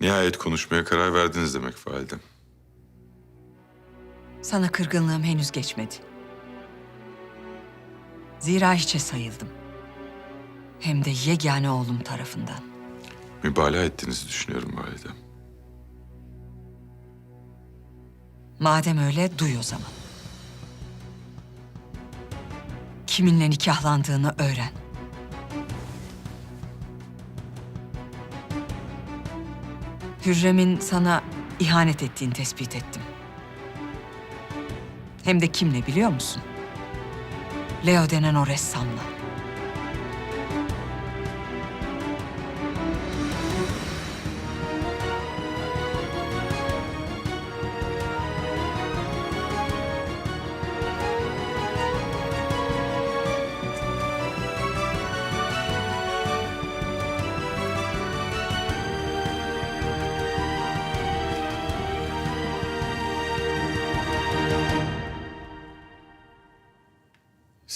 Nihayet konuşmaya karar verdiniz demek validem. Sana kırgınlığım henüz geçmedi. Zira hiçe sayıldım. Hem de yegane oğlum tarafından. Mübalağa ettiğinizi düşünüyorum validem. Madem öyle duy o zaman. Kiminle nikahlandığını öğren. Hürrem'in sana ihanet ettiğini tespit ettim. Hem de kimle biliyor musun? Leo denen o ressamla.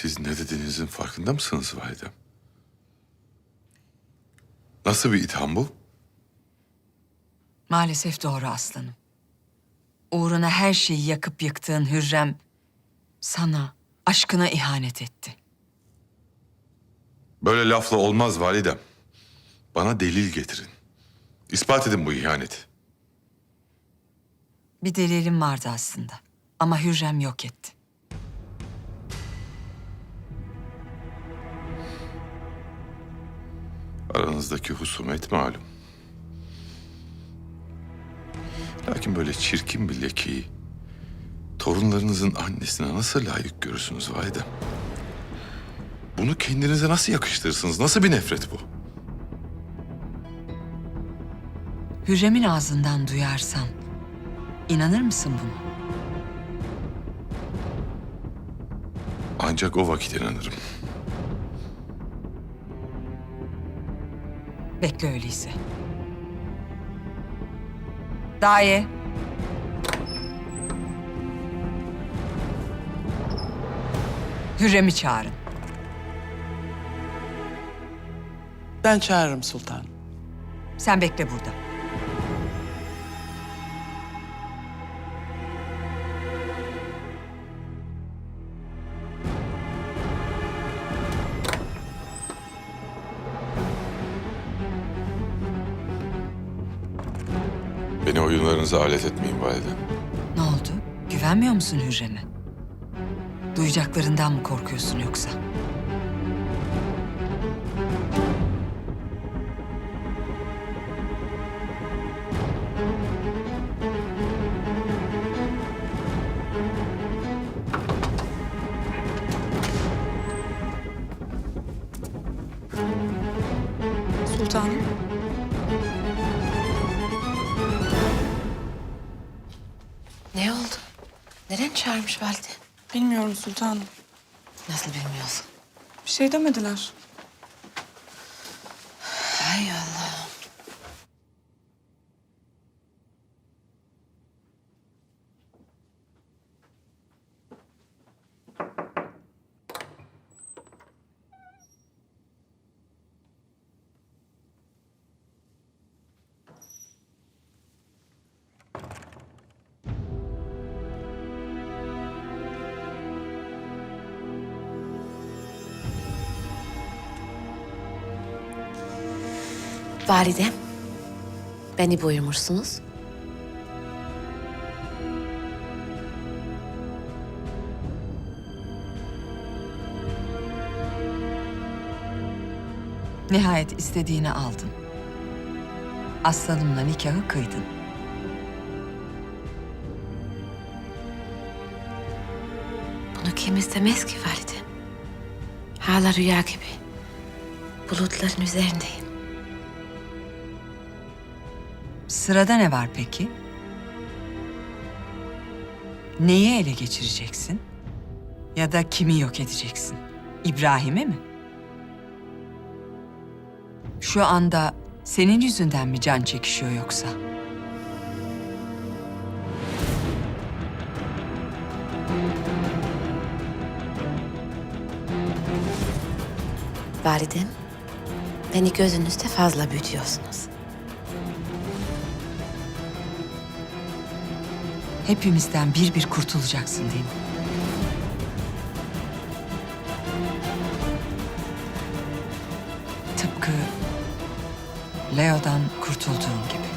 Siz ne dediğinizin farkında mısınız validem? Nasıl bir itham bu? Maalesef doğru aslanım. Uğruna her şeyi yakıp yıktığın Hürrem sana, aşkına ihanet etti. Böyle lafla olmaz validem. Bana delil getirin. İspat edin bu ihaneti. Bir delilim vardı aslında ama Hürrem yok etti. Aranızdaki husumet malum. Lakin böyle çirkin bir lekeyi torunlarınızın annesine nasıl layık görürsünüz validem? Bunu kendinize nasıl yakıştırırsınız? Nasıl bir nefret bu? Hürrem'in ağzından duyarsan inanır mısın buna? Ancak o vakit inanırım. Bekle öyleyse. Daye. Hürrem'i çağırın. Ben çağırırım sultanım. Sen bekle burada. Beni oyunlarınıza alet etmeyin validem. Ne oldu? Güvenmiyor musun Hürrem'e? Duyacaklarından mı korkuyorsun yoksa? Çağırmış valide? Bilmiyorum sultanım. Nasıl bilmiyorsun? Bir şey demediler. Hay Allah. Validem, beni buyurmuşsunuz. Nihayet istediğini aldın. Aslanımla nikahı kıydın. Bunu kim istemez ki validem? Hala rüya gibi. Bulutların üzerindeyim. Sırada ne var peki? Neyi ele geçireceksin? Ya da kimi yok edeceksin? İbrahim'i mi? Şu anda senin yüzünden mi can çekişiyor yoksa? Validem, beni gözünüzde fazla büyütüyorsunuz. Hepimizden bir bir kurtulacaksın değil mi? Tıpkı Leo'dan kurtulduğun gibi.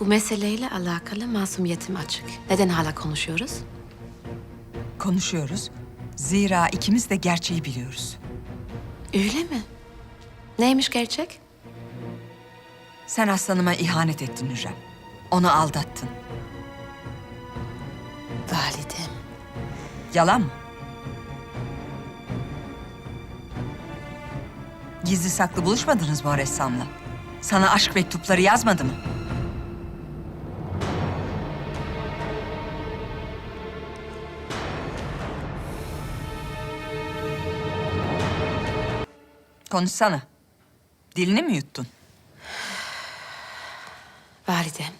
Bu meseleyle alakalı masumiyetim açık. Neden hala konuşuyoruz? Konuşuyoruz. Zira ikimiz de gerçeği biliyoruz. Öyle mi? Neymiş gerçek? Sen aslanıma ihanet ettin Hürrem. Onu aldattın. Validem. Yalan mı? Gizli saklı buluşmadınız mı o ressamla? Sana aşk mektupları yazmadı mı? Konuşsana. Dilini mi yuttun? Validem.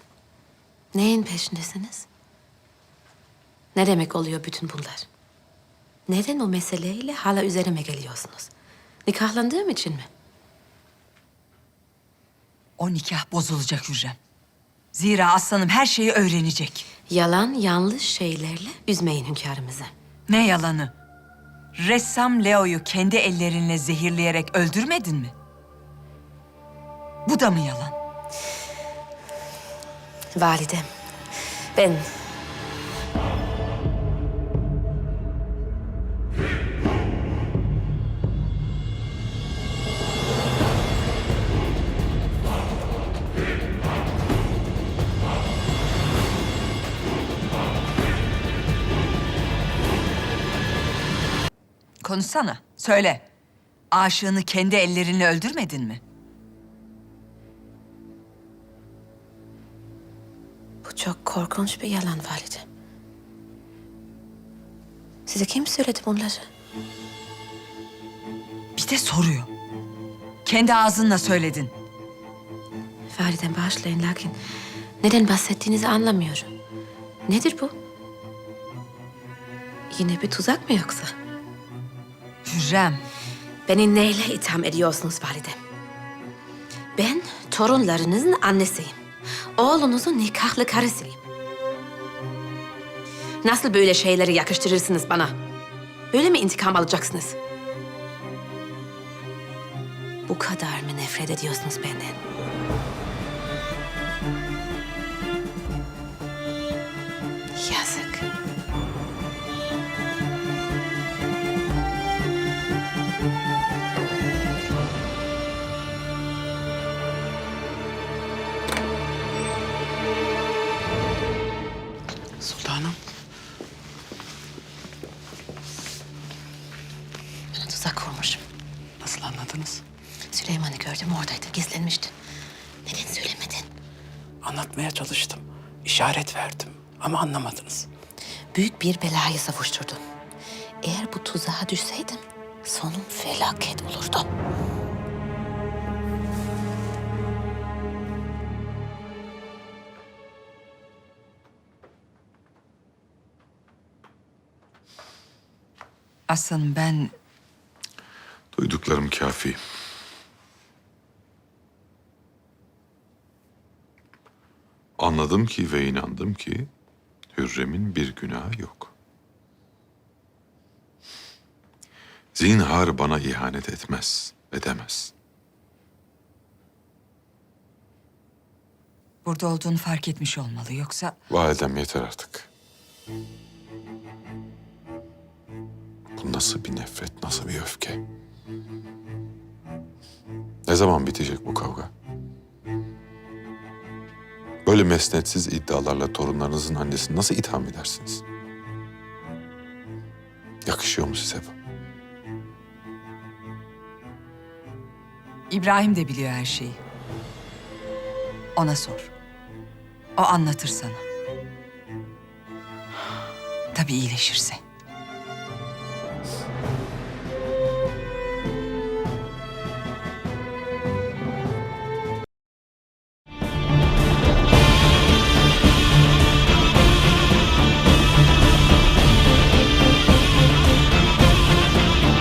Neyin peşindesiniz? Ne demek oluyor bütün bunlar? Neden o meseleyle hala üzerime geliyorsunuz? Nikahlandığım için mi? O nikah bozulacak Hürrem. Zira aslanım her şeyi öğrenecek. Yalan, yanlış şeylerle üzmeyin hünkârımızı. Ne yalanı? Ressam Leo'yu kendi ellerinle zehirleyerek öldürmedin mi? Bu da mı yalan? Validem, ben Konuşsana, söyle. Aşığını kendi ellerinle öldürmedin mi? Bu çok korkunç bir yalan validem. Size kim söyledi bunları? Bir de soruyor. Kendi ağzınla söyledin. Validem bağışlayın lakin neden bahsettiğinizi anlamıyorum. Nedir bu? Yine bir tuzak mı yoksa? Hürrem, Beni neyle itham ediyorsunuz validem? Ben torunlarınızın annesiyim. Oğlunuzun nikahlı karısıyım. Nasıl böyle şeyleri yakıştırırsınız bana? Böyle mi intikam alacaksınız? Bu kadar mı nefret ediyorsunuz benden? Neden söylemedin? Anlatmaya çalıştım. İşaret verdim ama anlamadınız. Büyük bir belayı savuşturdum. Eğer bu tuzağa düşseydim sonum felaket olurdu. aslanım ben Duyduklarım kafi. Anladım ki ve inandım ki Hürrem'in bir günahı yok. Zinhar bana ihanet etmez, edemez. burada olduğunu fark etmiş olmalı. Yoksa Validem yeter artık. Bu nasıl bir nefret, nasıl bir öfke? Ne zaman bitecek bu kavga? Böyle mesnetsiz iddialarla torunlarınızın annesini nasıl itham edersiniz? Yakışıyor mu size bu? İbrahim de biliyor her şeyi. Ona sor. O anlatır sana. Abi iyileşirse.